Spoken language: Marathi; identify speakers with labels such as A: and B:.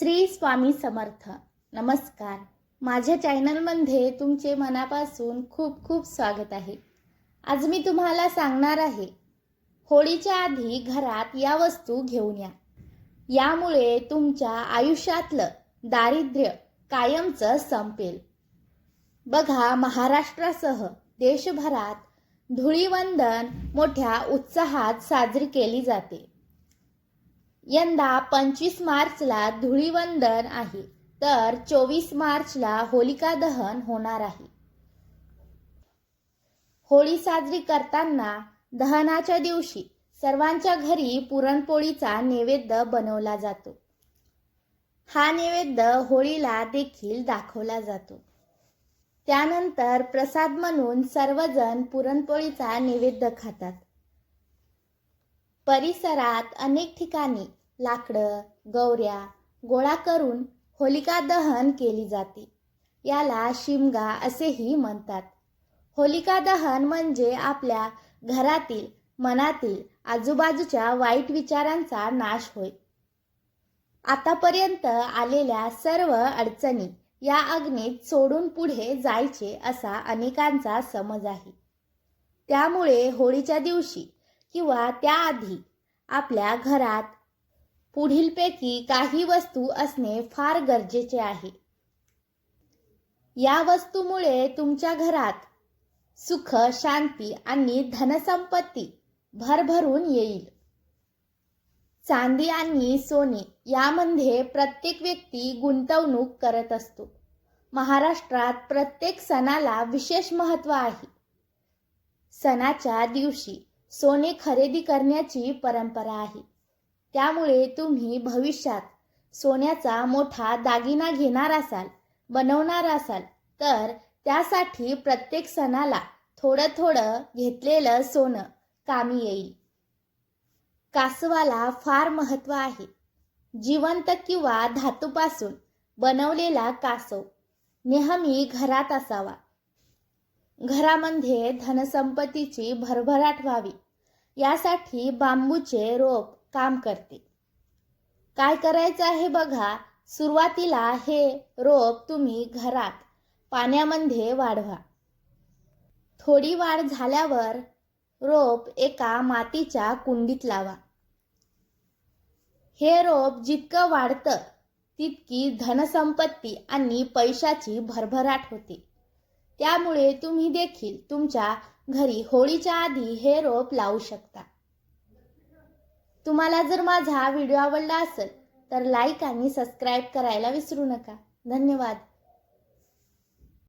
A: श्री स्वामी समर्थ. नमस्कार. माझ्या चॅनलमध्ये तुमचे मनापासून खूप खूप स्वागत आहे. आज मी तुम्हाला सांगणार आहे होळीच्या आधी घरात या वस्तू घेऊन या. यामुळे तुमच्या आयुष्यातलं दारिद्र्य कायमचं संपेल. बघा महाराष्ट्रासह देशभरात धुळीवंदन मोठ्या उत्साहात साजरी केली जाते. यंदा पंचवीस मार्चला धुळीवंदन आहे तर चोवीस मार्चला होलिका दहन होणार आहे. होळी साजरी करताना दहनाच्या दिवशी सर्वांच्या घरी पुरणपोळीचा नैवेद्य बनवला जातो. हा नैवेद्य होळीला देखील दाखवला जातो. त्यानंतर प्रसाद म्हणून सर्वजण पुरणपोळीचा नैवेद्य खातात. परिसरात अनेक ठिकाणी लाकडं गौऱ्या गोळा करून होलिका दहन केली जाते. याला शिमगा असेही म्हणतात. होलिका दहन म्हणजे आपल्या घरातील मनातील आजूबाजूच्या वाईट विचारांचा नाश होय. आतापर्यंत आलेल्या सर्व अडचणी या अग्नीत सोडून पुढे जायचे असा अनेकांचा समज आहे. त्यामुळे होळीच्या दिवशी किंवा त्याआधी आपल्या घरात पुढीलपैकी काही वस्तू असणे फार गरजेचे आहे. या वस्तूमुळे तुमच्या घरात सुख शांती आणि धनसंपत्ती भरभरून येईल. चांदी आणि सोने यामध्ये प्रत्येक व्यक्ती गुंतवणूक करत असतो. महाराष्ट्रात प्रत्येक सणाला विशेष महत्त्व आहे. सणाच्या दिवशी सोने खरेदी करण्याची परंपरा आहे. त्यामुळे तुम्ही भविष्यात सोन्याचा मोठा दागिना घेणार असाल बनवणार असाल तर त्यासाठी प्रत्येक सणाला थोडं थोडं घेतलेलं सोनं कामी येईल. कासवाला फार महत्त्व आहे. जिवंत किंवा धातूपासून बनवलेला कासव नेहमी घरात असावा. घरामध्ये धनसंपत्तीची भरभराट व्हावी. यासाठी बांबूचे रोप काम करते. काय करायचं आहे बघा सुरुवातीला हे रोप तुम्ही घरात पाण्यामध्ये वाढवा. थोडी वाढ झाल्यावर रोप एका मातीच्या कुंडीत लावा. हे रोप जितकं वाढतं तितकी धनसंपत्ती आणि पैशाची भरभराट होते. त्यामुळे तुम्ही देखील तुमच्या घरी होळीच्या आधी हे रोप लावू शकता. तुम्हाला जर माझा व्हिडिओ आवडला असेल तर लाईक आणि सबस्क्राईब करायला विसरू नका. धन्यवाद.